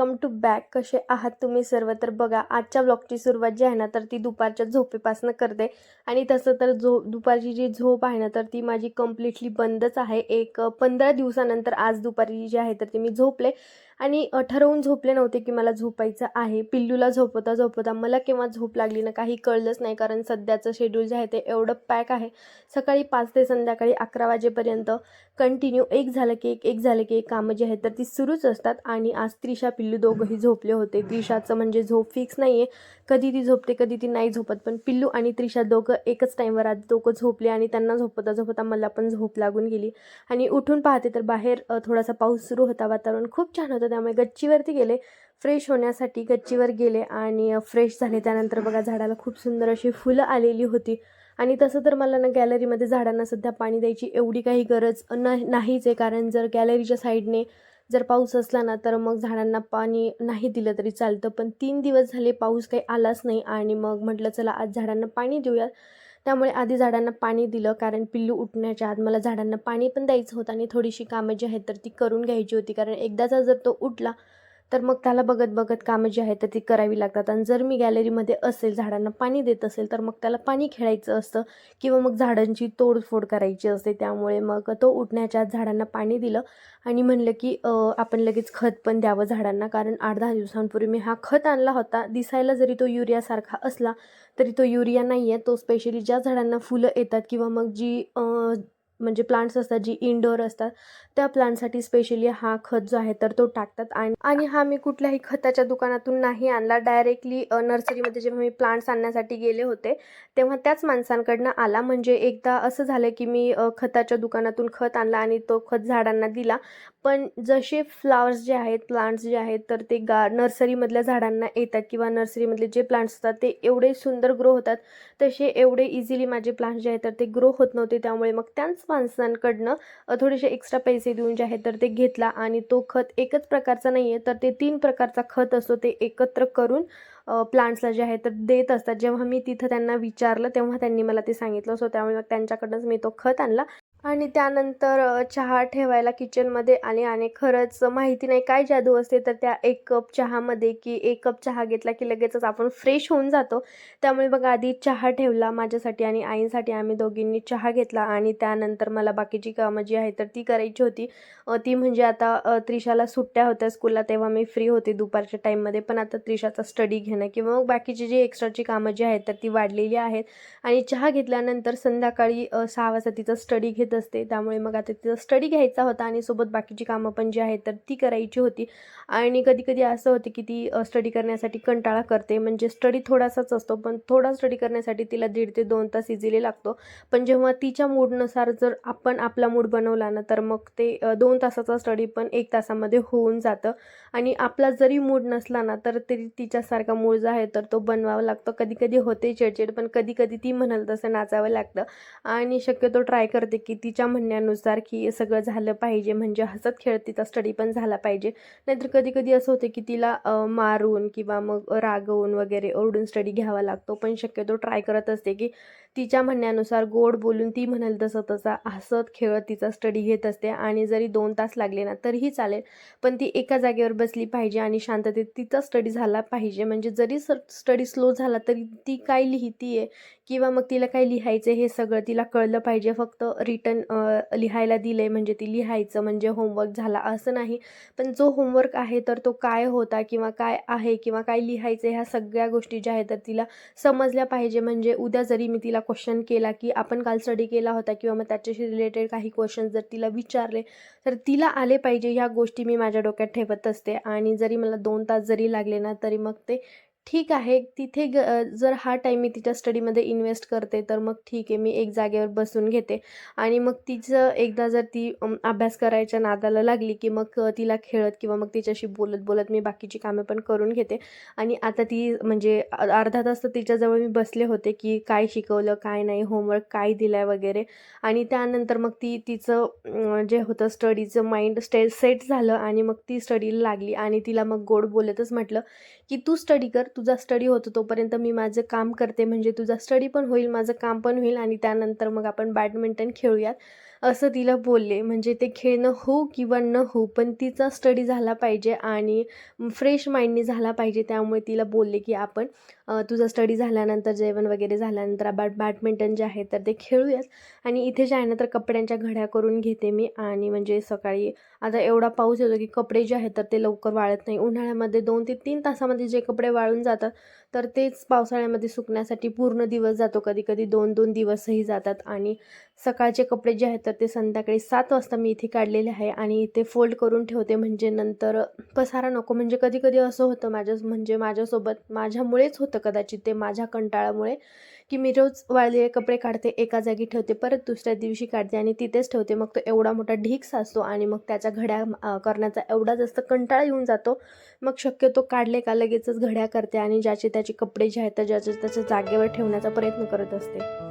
Welcome to back कसे आहात तुम्ही सर्व? तर बघा आजच्या ब्लॉगची सुरुवात जी आहे ना तर ती दुपारच्या झोपेपासनं करते. आणि तसं तर झो दुपारची जी झोप आहे ना तर ती माझी कम्प्लिटली बंदच आहे. एक पंधरा दिवसानंतर आज दुपारी जी आहे तर ती मी झोपले. आणि ठरवून झोपले नव्हते की मला झोपायचं आहे. पिल्लूला झोपवता झोपवता मला केव्हा झोप लागली ना काही कळलंच नाही कारण सध्याचं शेड्यूल जे आहे ते एवढं पॅक आहे. सकाळी पाच ते संध्याकाळी अकरा वाजेपर्यंत कंटिन्यू एक झालं की एक एक झालं की एक कामं जी आहेत तर ती सुरूच असतात. आणि आज त्रिशा पिल्लू दोघंही झोपले होते. त्रिशाचं म्हणजे झोप फिक्स नाही आहे कधी ती झोपते कधी ती नाही झोपत. पण पिल्लू आणि त्रिशा दोघं एकच टाईमवर आज दोघं झोपले आणि त्यांना झोपता झोपता मला पण झोप लागून गेली. आणि उठून पाहते तर बाहेर थोडासा पाऊस सुरू होता. वातावरण खूप छान होतं. त्यामुळे गच्चीवरती गेले. फ्रेश होण्यासाठी गच्चीवर गेले आणि फ्रेश झाले. त्यानंतर बघा झाडाला खूप सुंदर अशी फुलं आलेली होती. आणि तसं तर मला ना गॅलरीमध्ये झाडांना सध्या पाणी द्यायची एवढी काही गरज न नाहीच आहे. कारण जर गॅलरीच्या साईडने जर पाऊस असला ना तर मग झाडांना पाणी नाही दिलं तरी चालतं. पण तीन दिवस झाले पाऊस काही आलाच नाही. आणि मग म्हटलं चला आज झाडांना पाणी देऊयात. त्यामुळे आधी झाडांना पाणी दिलं कारण पिल्लू उठण्याच्या आत मला झाडांना पाणी पण द्यायचं होतं आणि थोडीशी कामं जी आहेत तर ती करून घ्यायची होती. कारण एकदाचा जर तो उठला तर मग त्याला बघत बघत कामं जी आहेत तर ती करावी लागतात. आणि जर मी गॅलरीमध्ये असेल झाडांना पाणी देत असेल तर मग त्याला पाणी खेळायचं असतं किंवा मग झाडांची तोडफोड करायची असते. त्यामुळे मग तो उठण्याच्या झाडांना पाणी दिलं आणि म्हणलं की आपण लगेच खत पण द्यावं झाडांना. कारण आठ दहा दिवसांपूर्वी मी हा खत आणला होता. दिसायला जरी तो युरियासारखा असला तरी तो युरिया नाही आहे तो स्पेशली ज्या झाडांना फुलं येतात किंवा मग जी म्हणजे प्लांट्स असतात जी इनडोअर असतात त्या प्लांटसाठी स्पेशली हा खत जो आहे तर तो टाकतात. आणि आणि हा मी कुठल्याही खताच्या दुकानातून नाही आणला. डायरेक्टली नर्सरीमध्ये जेव्हा मी प्लांट्स आणण्यासाठी गेले होते तेव्हा त्याच माणसांकडनं आला. म्हणजे एकदा असं झालं की मी खताच्या दुकानातून खत आणला आणि तो खत झाडांना दिला. पण जसे फ्लावर्स जे आहेत प्लांट्स जे आहेत तर ते गा नर्सरीमधल्या झाडांना येतात किंवा नर्सरीमधले जे प्लांट्स असतात ते एवढे सुंदर ग्रो होतात. तसे एवढे इझिली माझे प्लांट्स जे आहेत तर ते ग्रो होत नव्हते. त्यामुळे मग त्याच माणसांकडनं थोडेसे एक्स्ट्रा पैसे देऊन जे आहे तर ते घेतला आणि तो खत एकच प्रकारचा नाही आहे तर ते तीन प्रकारचा खत असतो ते एकत्र करून प्लांट्सला जे आहे तर देत असतात. जेव्हा मी तिथं त्यांना विचारलं तेव्हा त्यांनी मला ते सांगितलं सो त्यामुळे मग त्यांच्याकडनंच मी तो खत आणला. आणि त्यानंतर चहा ठेवायला किचनमध्ये आले आणि खरंच माहिती नाही काय जादू असते. तर त्या एक कप चहामध्ये की एक कप चहा घेतला की लगेचच आपण फ्रेश होऊन जातो. त्यामुळे बघा आधी चहा ठेवला माझ्यासाठी आणि आईंसाठी. आम्ही दोघींनी चहा घेतला आणि त्यानंतर मला बाकीची कामं जी आहे तर ती करायची होती. ती म्हणजे आता त्रिशाला सुट्ट्या होत्या स्कूलला तेव्हा मी फ्री होते दुपारच्या टाईममध्ये पण आता त्रिशाचा स्टडी घेणं किंवा मग बाकीची जी एक्स्ट्राची कामं जी आहेत तर ती वाढलेली आहेत. आणि चहा घेतल्यानंतर संध्याकाळी सहा वाजता तिचा स्टडी घेत असते. त्यामुळे मग आता तिचा स्टडी घ्यायचा होता आणि सोबत बाकीची कामं पण जी आहेत तर ती करायची होती. आणि कधी कधी असं होतं की ती स्टडी करण्यासाठी कंटाळा करते. म्हणजे स्टडी थोडासाच असतो पण थोडा स्टडी करण्यासाठी तिला दीड ते दोन तास इझिली लागतो. पण जेव्हा तिच्या मूडनुसार जर आपण आपला मूड बनवला ना तर मग ते दोन तासाचा स्टडी पण एक तासामध्ये होऊन जातं. आणि आपला जरी मूड नसला ना तर तरी तिच्यासारखा मूड जो आहे तर तो बनवावा लागतो. कधी कधी होते चिडचिड पण कधी कधी ती म्हणाल तसं नाचावं लागतं. आणि शक्यतो ट्राय करते की तिच्या म्हणण्यानुसार की सगळं झालं पाहिजे म्हणजे हसत खेळत तिचा स्टडी पण झाला पाहिजे. नाहीतर कधी कधी असं होतं की तिला मारून किंवा मग रागवून वगैरे ओरडून स्टडी घ्यावा लागतो. पण शक्यतो ट्राय करत असते की तिच्या म्हणण्यानुसार गोड बोलून ती म्हणाल तसं तसा. हसत खेळत तिचा स्टडी घेत असते आणि जरी दोन तास लागले ना तरीही चालेल. पण ती एका जागेवर बसली पाहिजे आणि शांततेत तिचा स्टडी झाला पाहिजे. म्हणजे जरी स्टडी स्लो झाला तरी ती काय लिहिती आहे किंवा मग तिला काय लिहायचं हे सगळं तिला कळलं पाहिजे. फक्त रिटर्न लिहायला दिलं आहे म्हणजे ती लिहायचं म्हणजे होमवर्क झाला असं नाही. पण जो होमवर्क आहे तर तो काय होता किंवा काय आहे किंवा काय लिहायचं ह्या सगळ्या गोष्टी ज्या आहेत तर तिला समजल्या पाहिजे. म्हणजे उद्या जरी मी तिला क्वेश्चन केला की आपण काल स्टडी केला होता किंवा मग त्याच्याशी रिलेटेड काही क्वेश्चन जर तिला विचारले तर तिला आले पाहिजे ह्या गोष्टी मी माझ्या डोक्यात ठेवत असते. आणि जरी मला दोन तास जरी लागले ना तरी मग ते ठीक आहे तिथे ग जर हा टाईम मी तिच्या स्टडीमध्ये इन्व्हेस्ट करते तर मग ठीक आहे मी एक जागेवर बसून घेते. आणि मग तिचं एकदा जर ती अभ्यास करायच्या नादाला लागली की मग तिला खेळत किंवा मग तिच्याशी बोलत बोलत मी बाकीची कामे पण करून घेते. आणि आता ती म्हणजे अर्धा तास तर तिच्याजवळ मी बसले होते की काय शिकवलं काय नाही होमवर्क काय दिलं आहे वगैरे. आणि त्यानंतर मग ती तिचं जे होतं स्टडीचं माइंड स्टे सेट झालं आणि मग ती स्टडीला लागली. आणि तिला मग गोड बोलतच म्हटलं की तू स्टडी कर तुझा स्टडी होतो तोपर्यंत मी माझं काम करते म्हणजे तुझा स्टडी पण होईल माझं काम पण होईल आणि त्यानंतर मग आपण बॅडमिंटन खेळूयात. असं तिला बोलले. म्हणजे ते खेळणं हो किंवा न हो पण तिचा स्टडी झाला पाहिजे आणि फ्रेश माइंडने झाला पाहिजे. त्यामुळे तिला बोलले की आपण तुझा स्टडी झाल्यानंतर जेवण वगैरे झाल्यानंतर बॅट बॅडमिंटन जे आहे तर ते खेळूयात. आणि इथे जे आहे ना तर कपड्यांच्या घड्या करून घेते मी. आणि म्हणजे सकाळी आता एवढा पाऊस येतो की कपडे जे आहेत तर ते लवकर वाळत नाही. उन्हाळ्यामध्ये दोन ते तीन तासामध्ये जे कपडे वाळून जातात तर तेच पावसाळ्यामध्ये सुकण्यासाठी पूर्ण दिवस जातो. कधी कधी दोन दोन दिवसही जातात. आणि सकाळचे कपडे जे आहेत तर ते संध्याकाळी सात वाजता मी इथे काढलेले आहे आणि इथे फोल्ड करून ठेवते म्हणजे नंतर पसारा नको. म्हणजे कधी कधी असं होतं माझ्या म्हणजे माझ्यासोबत माझ्यामुळेच होतं कदाचित ते माझ्या कंटाळामुळे की मी रोज वाळलेले कपडे काढते एका जागी ठेवते परत दुसऱ्या दिवशी काढते आणि तिथेच ठेवते. मग तो एवढा मोठा ढीक साचतो आणि मग त्याच्या घड्या करण्याचा एवढा जास्त कंटाळा येऊन जातो. मग शक्यतो काढले का लगेचच घड्या करते आणि ज्याचे त्याचे कपडे जे आहेत तर ज्याच्या त्याच्या जागेवर ठेवण्याचा प्रयत्न करत असते.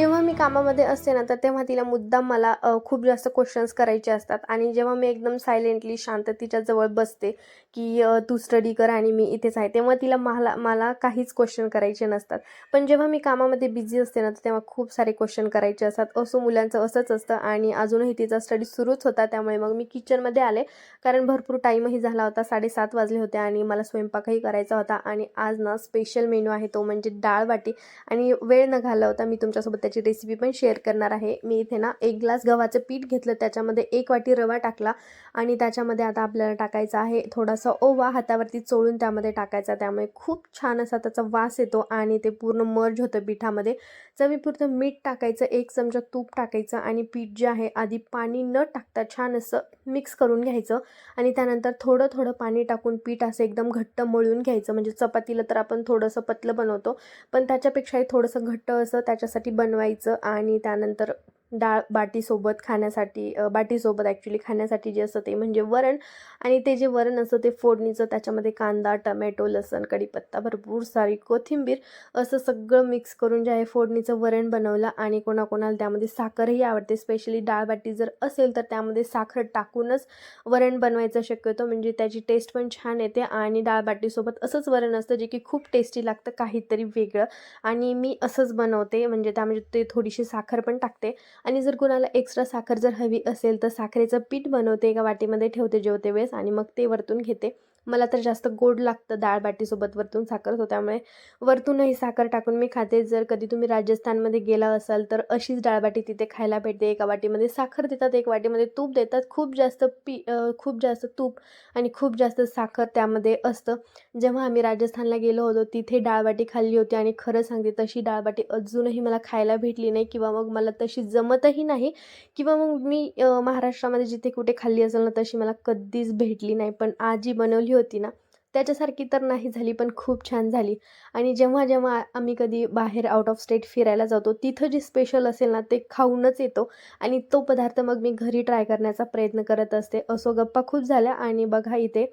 जेव्हा मी कामामध्ये असते ना तर तेव्हा तिला मुद्दाम मला खूप जास्त क्वेश्चन्स करायचे असतात. आणि जेव्हा मी एकदम सायलेंटली शांत तिच्याजवळ बसते की तू स्टडी कर आणि मी इथेच आहे. तेव्हा तिला मला मला काहीच क्वेश्चन करायचे नसतात. पण जेव्हा मी कामामध्ये बिझी असते ना तर तेव्हा खूप सारे क्वेश्चन करायचे असतात. असो मुलांचं असंच असतं आणि अजूनही तिचा स्टडी सुरूच होता त्यामुळे मग मी किचनमध्ये आले. कारण भरपूर टाईमही झाला होता. साडेसात वाजले होते आणि मला स्वयंपाकही करायचा होता. आणि आज ना स्पेशल मेनू आहे तो म्हणजे डाळ वाटी. आणि वेळ न घालवता मी तुमच्यासोबत त्याची रेसिपी पण शेअर करणार आहे. मी इथे ना एक ग्लास गव्हाचं पीठ घेतलं. त्याच्यामध्ये एक वाटी रवा टाकला. आणि त्याच्यामध्ये आता आपल्याला टाकायचा आहे थोडासा ओवा हातावरती चोळून त्यामध्ये टाकायचा. त्यामुळे खूप छान असा त्याचा वास येतो आणि ते पूर्ण मर्ज होतं पिठामध्ये. चवीपुरतं मीठ टाकायचं एक चमचा तूप टाकायचं आणि पीठ जे आहे आधी पाणी न टाकता छान असं मिक्स करून घ्यायचं आणि त्यानंतर थोडं थोडं पाणी टाकून पीठ असं एकदम घट्ट मळून घ्यायचं. म्हणजे चपातीला तर आपण थोडंसं पतलं बनवतो पण त्याच्यापेक्षाही थोडंसं घट्ट असं त्याच्यासाठी बनवायचं आणि त्यानंतर डाळ बाटीसोबत खाण्यासाठी बाटीसोबत ॲक्च्युली खाण्यासाठी जे असतं ते म्हणजे वरण. आणि ते जे वरण असतं ते फोडणीचं त्याच्यामध्ये कांदा टमॅटो लसण कढीपत्ता भरपूर सारी कोथिंबीर असं सगळं मिक्स करून जे आहे फोडणीचं वरण बनवलं आणि कोणाकोणाला त्यामध्ये साखरही आवडते. स्पेशली डाळ बाटी जर असेल तर त्यामध्ये साखर टाकूनच वरण बनवायचं शक्यतो. म्हणजे त्याची टेस्ट पण छान येते आणि डाळ बाटीसोबत असंच वरण असतं जे की खूप टेस्टी लागतं काहीतरी वेगळं. आणि मी असंच बनवते. म्हणजे त्यामध्ये ते थोडीशी साखर पण टाकते. आणि जर कुणाला एक्स्ट्रा साखर जर हवी असेल तर साखरेचं पीठ बनवते एका वाटीमध्ये ठेवते जेवते वेळेस आणि मग ते वरतून घेते. मला तर जास्त गोड लागतं डाळ बाटीसोबत वरतून साखर होतं त्यामुळे वरतूनही साखर टाकून मी खाते. जर कधी तुम्ही राजस्थानमध्ये गेला असाल तर अशीच डाळबाटी तिथे खायला भेटते. एका वाटीमध्ये साखर देतात एक वाटीमध्ये तूप देतात. खूप जास्त पी खूप जास्त तूप आणि खूप जास्त साखर त्यामध्ये असतं. जेव्हा आम्ही राजस्थानला गेलो होतो तिथे डाळबाटी खाल्ली होती आणि खरं सांगते तशी डाळबाटी अजूनही मला खायला भेटली नाही किंवा मग मला तशी जमतही नाही किंवा मग मी महाराष्ट्रामध्ये जिथे कुठे खाल्ली असेल ना तशी मला कधीच भेटली नाही. पण आजी बनवली झाली होती ना त्याच्यासारखी तर नाही झाली पण खूप छान झाली. आणि जेव्हा जेव्हा आम्ही कधी बाहेर आउट ऑफ स्टेट फिरायला जातो तिथं जे स्पेशल असेल ना ते खाऊनच येतो. आणि तो पदार्थ मग मी घरी ट्राय करण्याचा प्रयत्न करत असते. असो गप्पा खूप झाल्या. आणि बघा इथे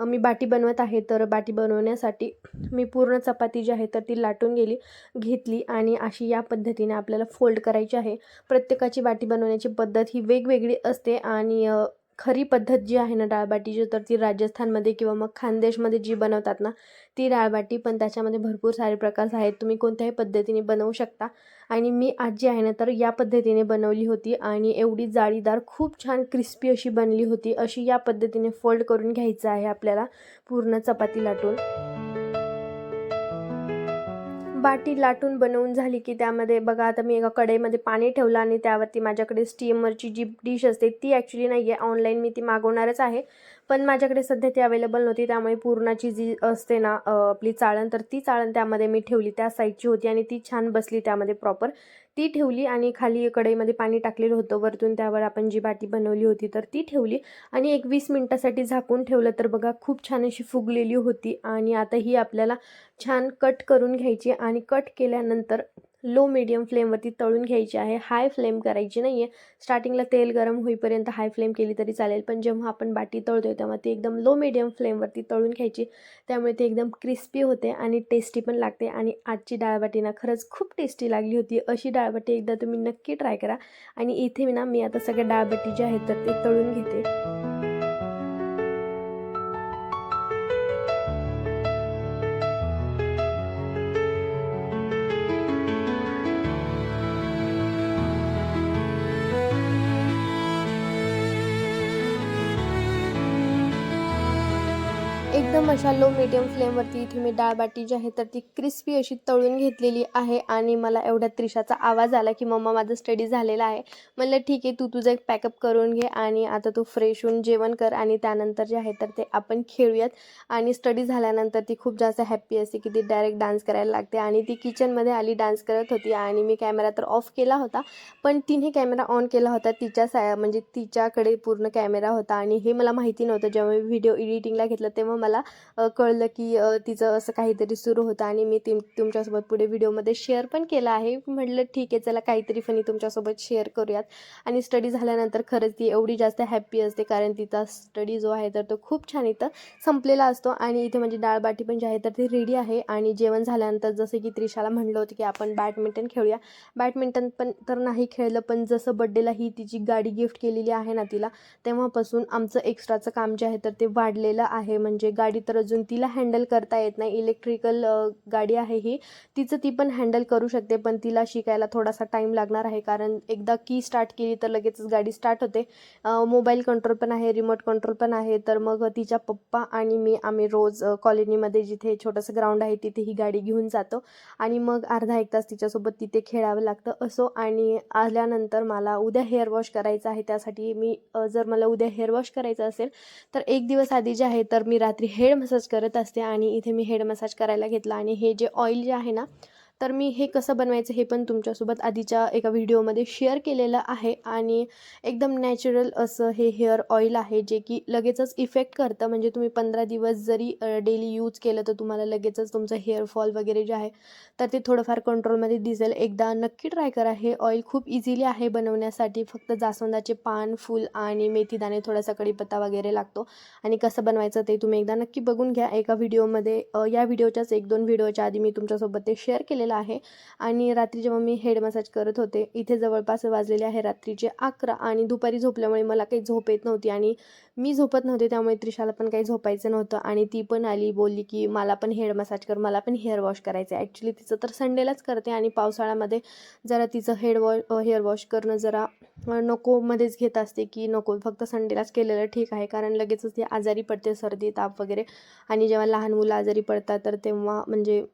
मी बाटी बनवत आहे तर बाटी बनवण्यासाठी मी पूर्ण चपाती जी आहे तर ती लाटून गेली घेतली. आणि अशी या पद्धतीने आपल्याला फोल्ड करायची आहे. प्रत्येकाची बाटी बनवण्याची पद्धत ही वेगवेगळी असते. आणि खरी पद्धत जी आहे ना डाळबाटीची तर ती राजस्थानमध्ये किंवा मग खानदेशमध्ये जी बनवतात ना ती डाळबाटी पण त्याच्यामध्ये भरपूर सारे प्रकार आहेत. तुम्ही कोणत्याही पद्धतीने बनवू शकता. आणि मी आज जी आहे ना तर या पद्धतीने बनवली होती आणि एवढी जाळीदार खूप छान क्रिस्पी अशी बनली होती. अशी या पद्धतीने फोल्ड करून घ्यायचं आहे आपल्याला पूर्ण चपाती लाटून. बाटी लाटून बनवून झाली की त्यामध्ये बघा आता मी एका कढईमध्ये पाणी ठेवलं आणि त्यावरती माझ्याकडे स्टीमरची जी डिश असते ती ॲक्च्युली नाही आहे ऑनलाईन मी ती मागवणारच आहे. पण माझ्याकडे सध्या ती अवेलेबल नव्हती. त्यामुळे पूर्णाची जी असते ना आपली चाळण तर ती चाळण त्यामध्ये मी ठेवली. त्या साईजची होती आणि ती छान बसली त्यामध्ये प्रॉपर ती ठेवली आणि खाली कढईमध्ये पाणी टाकलेलं होतं. वरतून त्यावर आपण जी बाटी बनवली होती तर ती ठेवली आणि एक वीस मिनटासाठी झाकून ठेवलं. तर बघा खूप छान अशी फुगलेली होती आणि आता ही आपल्याला छान कट करून घ्यायची आणि कट केल्यानंतर लो मिडियम फ्लेमवरती तळून घ्यायची आहे. हाय फ्लेम करायची नाही आहे स्टार्टिंगला तेल गरम होईपर्यंत हाय फ्लेम केली तरी चालेल. पण जेव्हा आपण बाटी तळतोय तेव्हा ती एकदम लो मिडियम फ्लेमवरती तळून घ्यायची. त्यामुळे ती एकदम क्रिस्पी होते आणि टेस्टी पण लागते. आणि आजची डाळबाटी ना खरंच खूप टेस्टी लागली होती. अशी डाळबाटी एकदा तुम्ही नक्की ट्राय करा. आणि इथे ना मी आता सगळ्या डाळबाटी ज्या आहेत तर ते तळून घेते. एकदम अशा लो मीडियम फ्लेमवरती इथे मी डाळ बाटी जी आहे तर ती क्रिस्पी अशी तळून घेतलेली आहे आणि मला एवढ्या त्रिशाचा आवाज आला की मम्मा माझं स्टडी झालेला आहे. म्हणलं ठीक आहे तू तुझं एक पॅकअप करून घे आणि आता तू फ्रेश होऊन जेवण कर आणि त्यानंतर जे आहे तर ते आपण खेळूयात. आणि स्टडी झाल्यानंतर ती खूप जास्त हॅप्पी असते की ती डायरेक्ट डान्स करायला लागते आणि ती किचनमध्ये आली डान्स करत होती आणि मी कॅमेरा तर ऑफ केला होता पण तिने कॅमेरा ऑन केला होता तिच्या सा म्हणजे तिच्याकडे पूर्ण कॅमेरा होता आणि हे मला माहिती नव्हतं. जेव्हा मी व्हिडिओ एडिटिंगला घेतलं तेव्हा मला कळलं की तिचं असं काहीतरी सुरू होतं आणि मी ती तुमच्यासोबत पुढे व्हिडिओमध्ये शेअर पण केलं आहे. म्हटलं ठीक आहे चला काहीतरी फनी तुमच्यासोबत शेअर करूयात. आणि स्टडी झाल्यानंतर खरंच ती एवढी जास्त हॅप्पी असते कारण तिचा स्टडी जो आहे तर तो खूप छान इथं संपलेला असतो. आणि इथे म्हणजे डाळ बाटी पण जी आहे तर ती रेडी आहे. आणि जेवण झाल्यानंतर जसं की त्रिशाला म्हणलं होतं की आपण बॅडमिंटन खेळूया. बॅडमिंटन पण तर नाही खेळलं पण जसं बड्डेला ही तिची गाडी गिफ्ट केलेली आहे ना तिला तेव्हापासून आमचं एक्स्ट्राचं काम जे आहे तर ते वाढलेलं आहे. म्हणजे गाडी तर अजून तिला हँडल करता येत नाही. इलेक्ट्रिकल गाडी आहे ही. तिचं ती पण हँडल करू शकते पण तिला शिकायला थोडासा टाईम लागणार आहे. कारण एकदा की स्टार्ट केली तर लगेचच गाडी स्टार्ट होते. मोबाईल कंट्रोल पण आहे रिमोट कंट्रोल पण आहे. तर मग तिच्या पप्पा आणि मी आम्ही रोज कॉलनीमध्ये जिथे छोटंसं ग्राउंड आहे तिथे ही गाडी घेऊन जातो. आणि मग अर्धा एक तास तिच्यासोबत तिथे खेळावं लागतं असो. आणि आल्यानंतर मला उद्या हेअर वॉश करायचं आहे. त्यासाठी मी जर मला उद्या हेअर वॉश करायचं असेल तर एक दिवस आधी जे आहे तर मी रात्री हेड मसाज करत असते आणि इथे मी हेड मसाज करायला घेतला. आणि हे जे ऑइल जे आहे ना तर मी हे कसं बनवायचं हे पण तुमच्यासोबत आधीच्या एका व्हिडिओमध्ये शेअर केलेलं आहे. आणि एकदम नॅचरल असं हे हेअर ऑइल आहे जे की लगेचच इफेक्ट करतं. म्हणजे तुम्ही पंधरा दिवस जरी डेली यूज केलं तर तुम्हाला लगेचच तुमचं हेअरफॉल वगैरे जे आहे तर ते थोडंफार कंट्रोलमध्ये दिसेल. एकदा नक्की ट्राय करा. हे ऑइल खूप इझिली आहे बनवण्यासाठी. फक्त जास्वंदाचे पान फूल आणि मेथीदाणे थोडासा कढीपत्ता वगैरे लागतो. आणि कसं बनवायचं ते तुम्ही एकदा नक्की बघून घ्या. एका व्हिडिओमध्ये या व्हिडिओच्याच एक दोन व्हिडिओच्या आधी मी तुमच्यासोबत ते शेअर केलेलं आहे. आणि रात्री जेव्हा मी हेड मसाज करत होते इथे जवळपास वाजलेले आहे रात्रीचे अकरा. आणि दुपारी झोपल्यामुळे मला काही झोप येत नव्हती. आणि मी झोपत नव्हते त्यामुळे त्रिशाला पण काही झोपायचं नव्हतं. आणि ती पण आली बोलली की मला पण हेड मसाज कर मला पण हेअर वॉश करायचं आहे ॲक्च्युली तिचं तर संडेलाच करते. आणि पावसाळ्यामध्ये जरा तिचं हेड वॉश हेअर वॉश करणं जरा नकोमध्येच घेत असते की नको फक्त संडेलाच केलेलं ठीक आहे. कारण लगेचच ते आजारी पडते सर्दी ताप वगैरे. आणि जेव्हा लहान मुलं आजारी पडतात तर तेव्हा म्हणजे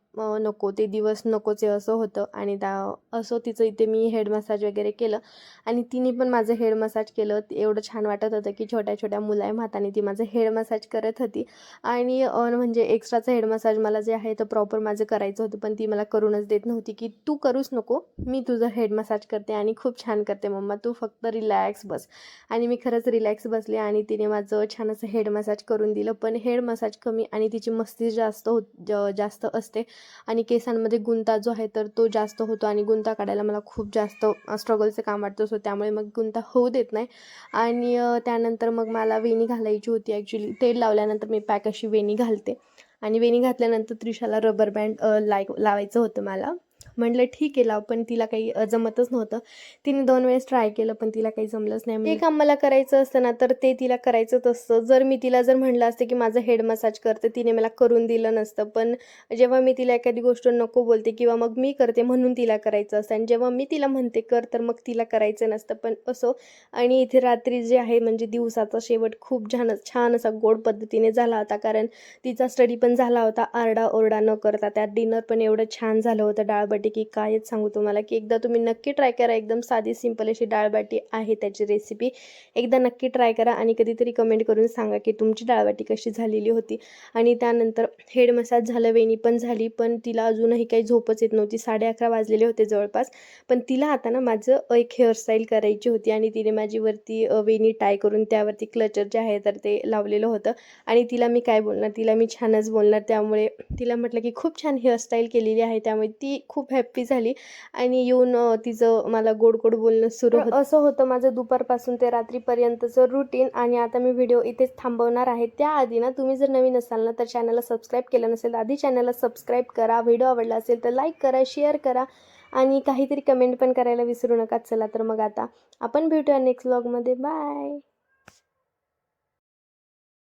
नको ते दिवस नकोचे असं होतं. आणि त्या असं तिचं इथे मी हेड मसाज वगैरे केलं. आणि तिने पण माझं हेड मसाज केलं. एवढं छान वाटत होतं की छोट्या छोट्या मुलायम हाताने ती माझं हेड मसाज करत होती. आणि म्हणजे एक्स्ट्राचं हेड मसाज मला जे आहे तर प्रॉपर माझं करायचं होतं. पण ती मला करूनच देत नव्हती की तू करूच नको. मी तुझं हेड मसाज करते आणि खूप छान करते मम्मा. तू फक्त रिलॅक्स बस. आणि मी खरंच रिलॅक्स बसले आणि तिने माझं छान असं हेड मसाज करून दिलं. पण हेड मसाज कमी आणि तिची मस्ती जास्त होत जास्त असते. आणि केसांमध्ये गुंता जो आहे तर तो जास्त होतो. आणि गुंता काढायला मला खूप जास्त स्ट्रगलचं काम वाटतं सो त्यामुळे मग गुंता होऊ देत नाही. आणि त्यानंतर मग मला वेणी घालायची होती ॲक्च्युली तेल लावल्यानंतर मी पॅक अशी वेणी घालते. आणि वेणी घातल्यानंतर त्रिशाला रबर बँड लाय लावायचं होतं मला. म्हटलं ठीक आहे लाव. पण तिला काही जमतच नव्हतं. तिने दोन वेळेस ट्राय केलं पण तिला काही जमलंच नाही. म्हणजे हे काम मला करायचं असतं ना तर ते तिला करायचंच असतं. जर मी तिला जर म्हणलं असतं की माझं हेड मसाज करते तिने मला करून दिलं नसतं. पण जेव्हा मी तिला एखादी गोष्ट नको बोलते किंवा मग मी करते म्हणून तिला करायचं असतं. आणि जेव्हा मी तिला म्हणते कर तर मग तिला करायचं नसतं. पण असो. आणि इथे रात्री जे आहे म्हणजे दिवसाचा शेवट खूप छान छान असा गोड पद्धतीने झाला होता. कारण तिचा स्टडी पण झाला होता. आरडा ओरडा न करता. त्यात डिनर पण एवढं छान झालं होतं. डाळबटी की कायच सांगू तुम्हाला की एकदा तुम्ही नक्की ट्राय करा. एकदम साधी सिंपल अशी डाळबाटी आहे त्याची रेसिपी एकदा नक्की ट्राय करा आणि कधीतरी कमेंट करून सांगा की तुमची डाळबाटी कशी झालेली होती. आणि त्यानंतर हेड मसाज झालं वेणी पण झाली पण तिला अजूनही काही झोपच येत नव्हती. साडे अकरा वाजलेले होते जवळपास. पण तिला आता ना माझं एक हेअरस्टाईल करायची होती आणि तिने माझी वरती वेणी टाय करून त्यावरती क्लचर जे आहे तर ते लावलेलं होतं. आणि तिला मी काय बोलणार? तिला मी छानच बोलणार. त्यामुळे तिला म्हटलं की खूप छान हेअरस्टाईल केलेली आहे. त्यामुळे ती खूप हॅप्पी झाली. आणि येऊन तिचं मला गोड गोड बोलणं सुरू होतं असं होतं माझं दुपारपासून ते रात्रीपर्यंतचं रुटीन आणि आता मी व्हिडिओ इथेच थांबवणार आहे. त्याआधी ना तुम्ही जर नवीन असाल ना तर चॅनलला सबस्क्राईब केलं नसेल आधी चॅनलला सबस्क्राईब करा. व्हिडिओ आवडला असेल तर लाईक करा शेअर करा. आणि काहीतरी कमेंट पण करायला विसरू नका. चला तर मग आता आपण भेटूया नेक्स्ट व्लॉगमध्ये बाय